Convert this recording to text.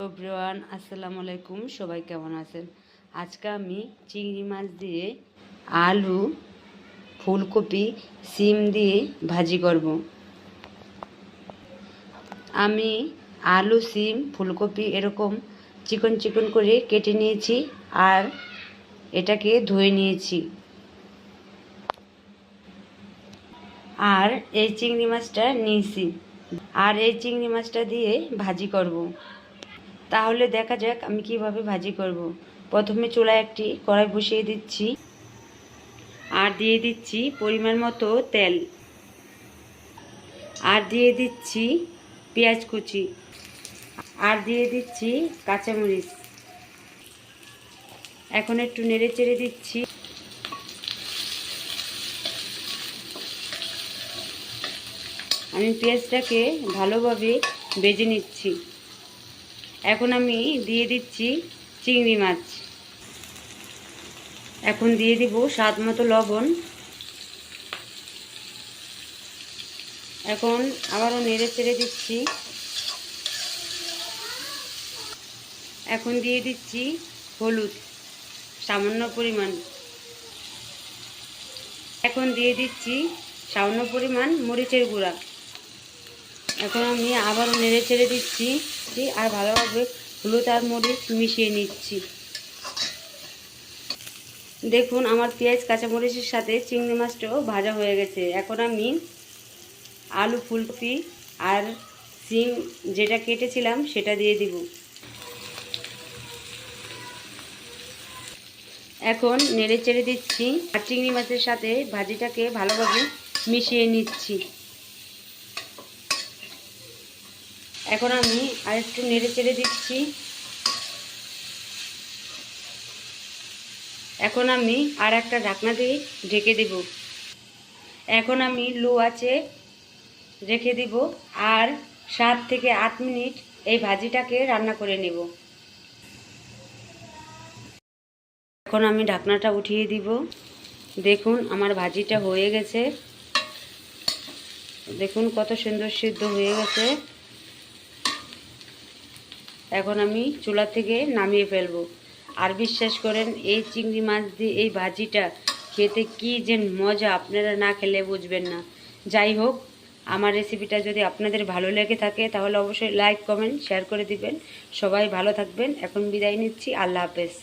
Everyone আসসালামু আলাইকুম। সবাই কেমন আছেন? আজকে আমি চিংড়ি মাছ দিয়ে আলু, ফুলকপি, সিম দিয়ে ভাজি করব। আমি আলু, সিম, ফুলকপি এরকম চিকন চিকন করে কেটে নিয়েছি আর এটাকে ধুয়ে নিয়েছি। আর এই চিংড়ি মাছটা নিয়েছি। আর এই চিংড়ি মাছটা দিয়ে ভাজি করব। তাহলে দেখা যাক আমি কীভাবে ভাজি করব। প্রথমে চুলায় একটি কড়াই বসিয়ে দিচ্ছি আর দিয়ে দিচ্ছি পরিমাণ মতো তেল। আর দিয়ে দিচ্ছি পেঁয়াজ কুচি। আর দিয়ে দিচ্ছি কাঁচামরিচ। এখন একটু নেড়ে চেড়ে দিচ্ছি। আমি পেঁয়াজটাকে ভালোভাবে বেজে নিচ্ছি। এখন আমি দিয়ে দিচ্ছি চিংড়ি মাছ। এখন দিয়ে দিব স্বাদ মতো লবণ। এখন আবারও নেড়ে চেড়ে দিচ্ছি। এখন দিয়ে দিচ্ছি হলুদ, সামান্য পরিমাণ। এখন দিয়ে দিচ্ছি সামান্য পরিমাণ মরিচের গুঁড়া। এখন আমি আবারও নেড়ে ছেড়ে দিচ্ছি আর ভালোভাবে হলুদ আর মরিচ মিশিয়ে নিচ্ছি। দেখুন, আমার পেঁয়াজ, কাঁচামরিচের সাথে চিংড়ি মাছটাও ভাজা হয়ে গেছে। এখন আমি আলু, ফুলকপি আর সিম যেটা কেটেছিলাম সেটা দিয়ে দিব। এখন নেড়ে চেড়ে দিচ্ছি। আর চিংড়ি মাছের সাথে ভাজিটাকে ভালোভাবে মিশিয়ে নিচ্ছি। এখন আমি আর একটু নেড়ে চেড়ে দিচ্ছি। এখন আমি আর একটা ঢাকনা দিয়ে ঢেকে দেব। এখন আমি লো আছে রেখে দিব আর সাত থেকে আট মিনিট এই ভাজিটাকে রান্না করে নেব। এখন আমি ঢাকনাটা উঠিয়ে দিব। দেখুন, আমার ভাজিটা হয়ে গেছে। দেখুন কত সুন্দর সিদ্ধ হয়ে গেছে। এখন আমি চুলা থেকে নামিয়ে ফেলব। আর বিশ্বাস করেন, এই চিংড়ি মাছ দিয়ে এই ভাজিটা খেতে কি যে মজা, আপনারা না খেলে বুঝবেন না। যাই হোক, আমার রেসিপিটা যদি আপনাদের ভালো লেগে থাকে, তাহলে অবশ্যই লাইক কমেন্ট শেয়ার করে দিবেন। সবাই ভালো থাকবেন। এখন বিদায় নিচ্ছি। আল্লাহ হাফেজ।